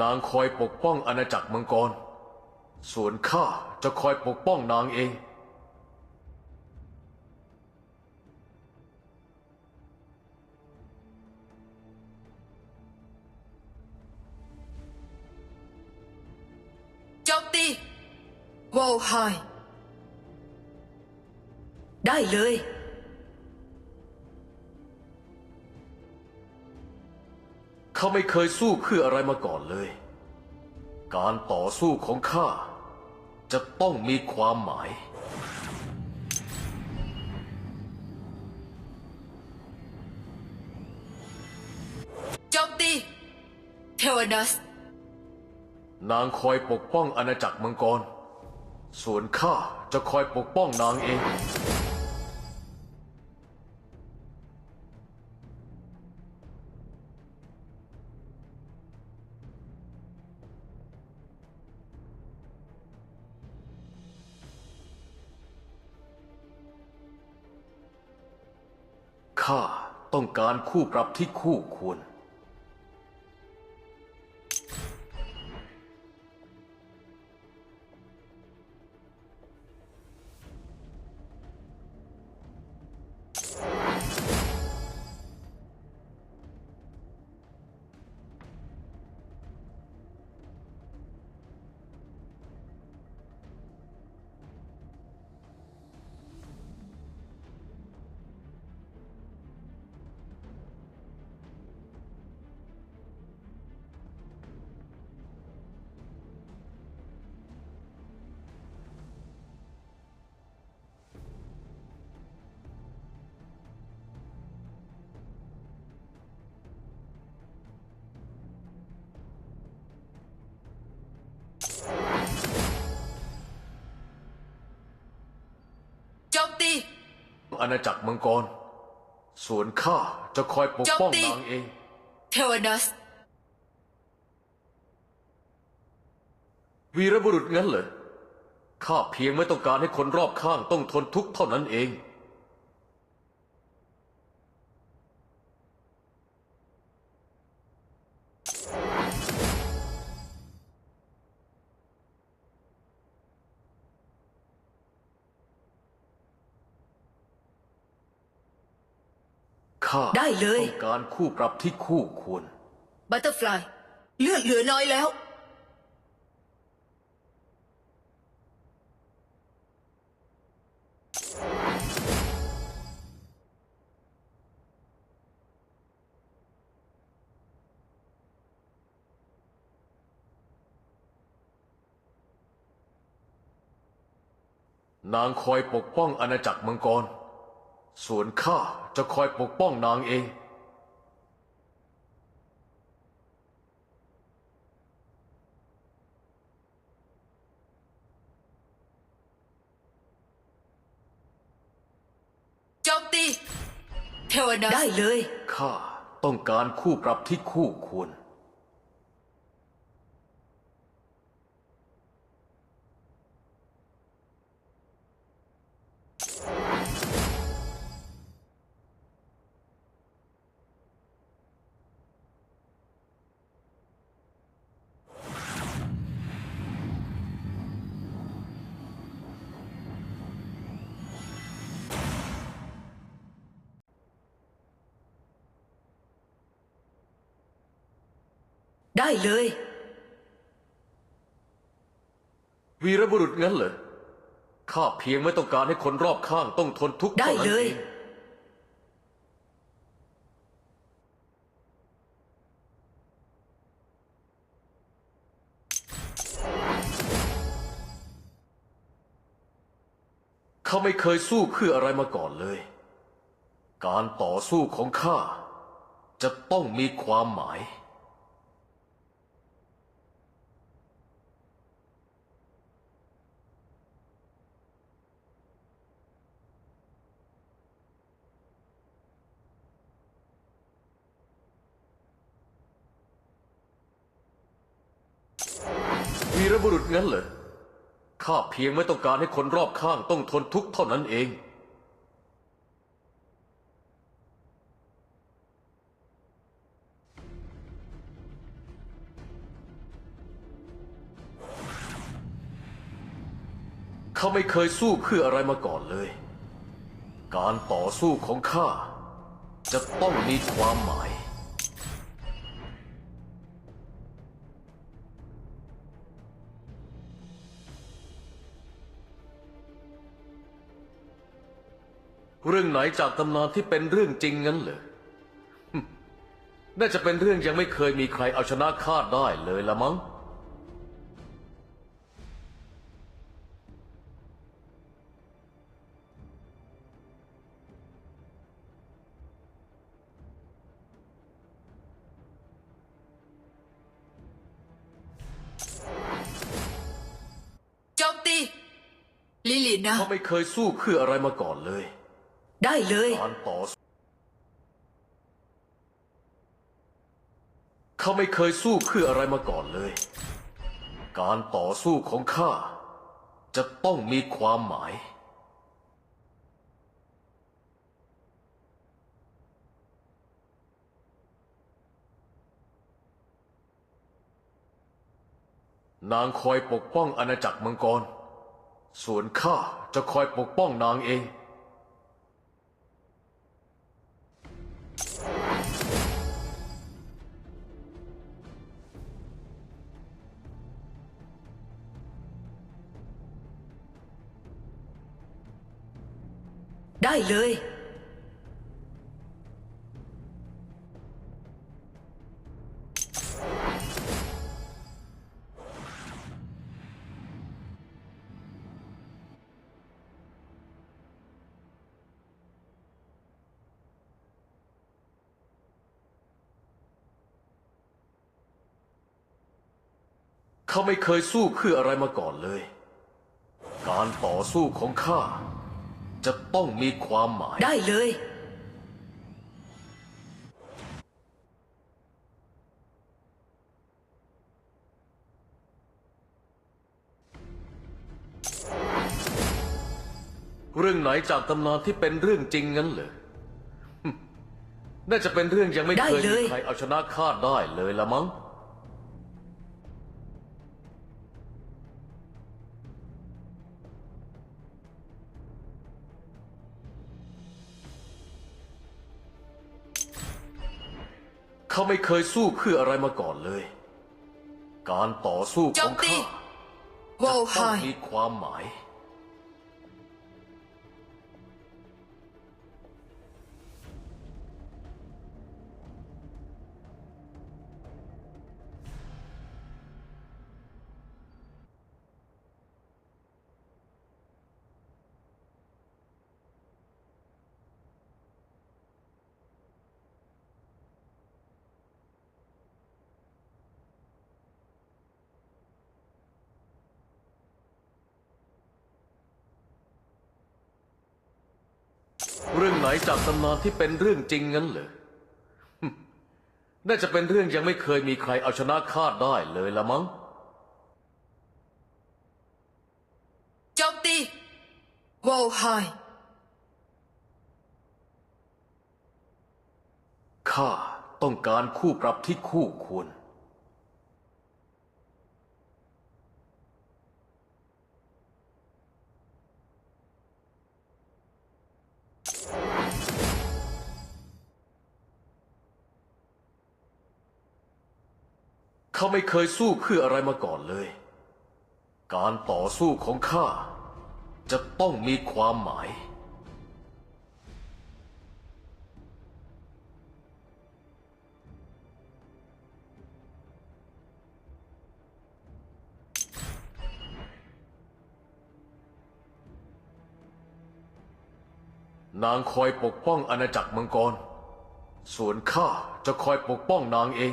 นางคอยปกป้องอาณาจักรมังกร ส่วนข้าจะคอยปกป้องนางเอง โจมตีวอลไฮได้เลย ข้าไม่เคยสู้เพื่ออะไรมาก่อนเลย การต่อสู้ของข้าจะต้องมีความหมาย โจมตี เทวดัส นางคอยปกป้องอาณาจักรมังกร ส่วนข้าจะคอยปกป้องนางเอง ข้าต้องการคู่ปรับที่คู่ควร อาณาจักรมังกร ส่วนข้าจะคอยปกป้องโจมตี นางเอง เทวดัสวีรบุรุษงั้นเหรอข้าเพียงไม่ต้องการให้คนรอบข้างต้องทนทุกข์เท่านั้นเอง ข้าได้เลย ต้องการคู่ปรับที่คู่ควร บัตเตอร์ฟลายเลือดเหลือน้อยแล้ว นางคอยปกป้องอาณาจักรมังกร ส่วนข้าจะคอยปกป้องนางเอง โจมตี เทวดัสได้เลย ข้าต้องการคู่ปรับที่คู่ควร ได้เลย วีรบุรุษงั้นเหรอ ข้าเพียงไม่ต้องการให้คนรอบข้างต้องทนทุกข์ได้เท่านั้นเลยเองข้าไม่เคยสู้เพื่ออะไรมาก่อนเลย การต่อสู้ของข้าจะต้องมีความหมาย รบุรุษงั้นเหรอข้าเพียงไม่ต้องการให้คนรอบข้างต้องทนทุกข์เท่านั้นเอง ข้าไม่เคยสู้เพื่ออะไรมาก่อนเลย การต่อสู้ของข้าจะต้องมีความหมาย เรื่องไหนจากตำนานที่เป็นเรื่องจริงงั้นเหรอ น่าจะเป็นเรื่องยังไม่เคยมีใครเอาชนะข้าได้เลยละมั้ง โจมตีลิลินะเขาไม่เคยสู้เพื่ออะไรมาก่อนเลย ได้เลย การต่อสู้เขาไม่เคยสู้เพื่ออะไรมาก่อนเลย การต่อสู้ของข้าจะต้องมีความหมาย นางคอยปกป้องอาณาจักรมังกร ส่วนข้าจะคอยปกป้องนางเอง ได้เลย เขาไม่เคยสู้เพื่ออะไรมาก่อนเลย การต่อสู้ของข้า จะต้องมีความหมาย ได้เลย เรื่องไหนจากตำนานที่เป็นเรื่องจริงงั้นเหรอ น่าจะเป็นเรื่องยังไม่ได้เคยเลมีย ใครเอาชนะข้าได้เลยละมั้ง ขาไม่เคยสู้เพื่ออะไรมาก่อนเลย การต่อสู้โจของมตีข้าโวจะลต้ไฮองมีความหมาย เรื่องไหนจากตำนานที่เป็นเรื่องจริงงั้นเหรอ น่าจะเป็นเรื่องยังไม่เคยมีใครเอาชนะข้าได้เลยละมั้ง โจมตีโวลไฮข้าต้องการคู่ปรับที่คู่ควร เขาไม่เคยสู้เพื่ออะไรมาก่อนเลย การต่อสู้ของข้าจะต้องมีความหมาย นางคอยปกป้องอาณาจักรมังกร ส่วนข้าจะคอยปกป้องนางเอง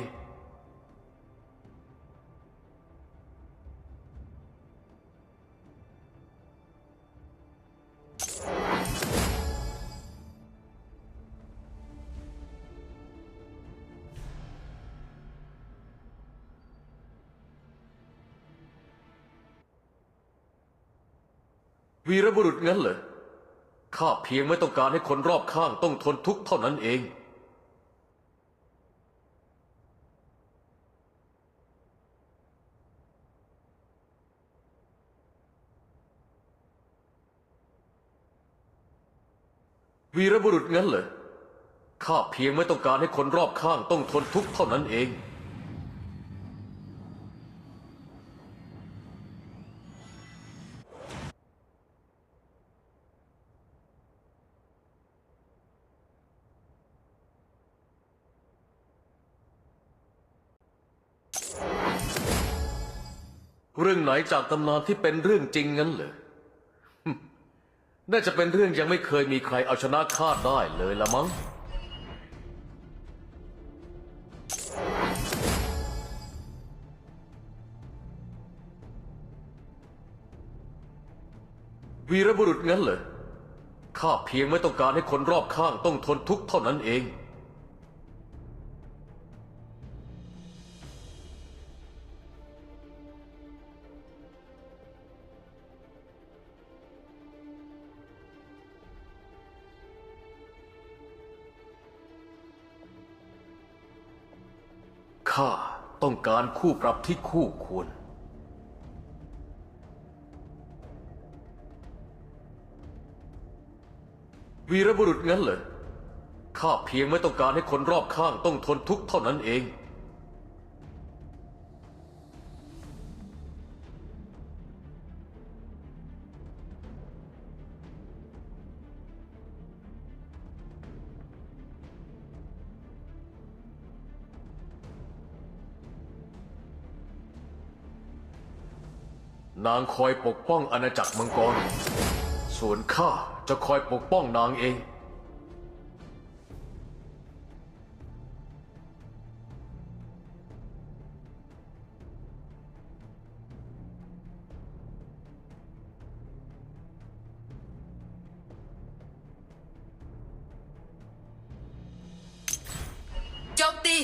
วีรบุรุษงั้นเหรอข้าเพียงไม่ต้องการให้คนรอบข้างต้องทนทุกข์เท่านั้นเอง วีรบุรุษงั้นเหรอข้าเพียงไม่ต้องการให้คนรอบข้างต้องทนทุกข์เท่านั้นเอง เรื่องไหนจากตำนานที่เป็นเรื่องจริงงั้นเหรอ น่าจะเป็นเรื่องยังไม่เคยมีใครเอาชนะข้าได้เลยละมั้ง วีรบุรุษงั้นเหรอ ข้าเพียงไม่ต้องการให้คนรอบข้างต้องทนทุกข์เท่านั้นเอง ข้าต้องการคู่ปรับที่คู่ควร วีรบุรุษงั้นเหรอข้าเพียงไม่ต้องการให้คนรอบข้างต้องทนทุกข์เท่านั้นเอง นางคอยปกป้องอาณาจักรมังกร ส่วนข้าจะคอยปกป้องนางเอง โจมตี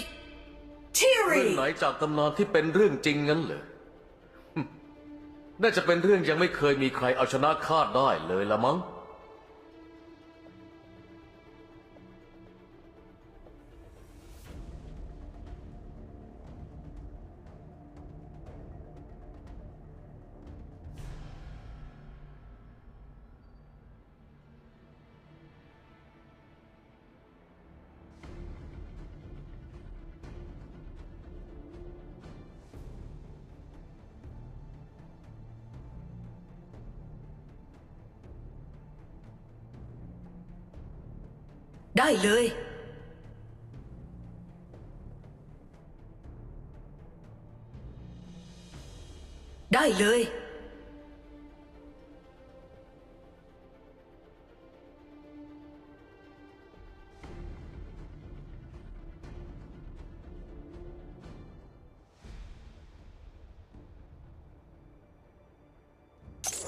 เรื่องไหนจากตำนานที่เป็นเรื่องจริงงั้นเหรอฮึ่ม น่าจะเป็นเรื่องยังไม่เคยมีใครเอาชนะข้าได้เลยละมั้ง ได้เลย ได้เลย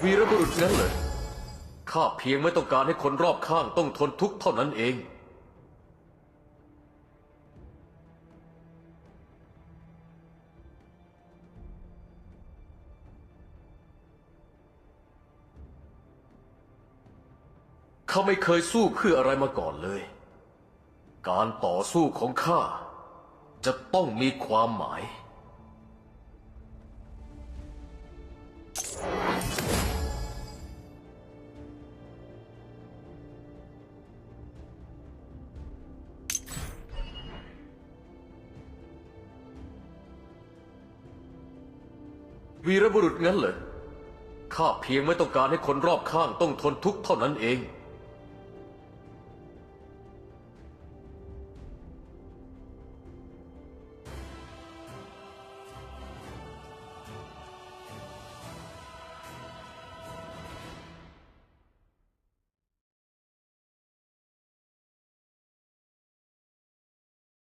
วีรบุรุษงั้นเหรอข้าเพียงไม่ต้องการให้คนรอบข้างต้องทนทุกข์เท่านั้นเอง ข้าไม่เคยสู้เพื่ออะไรมาก่อนเลย การต่อสู้ของข้าจะต้องมีความหมาย วีรบุรุษงั้นเหรอข้าเพียงไม่ต้องการให้คนรอบข้างต้องทนทุกข์เท่านั้นเอง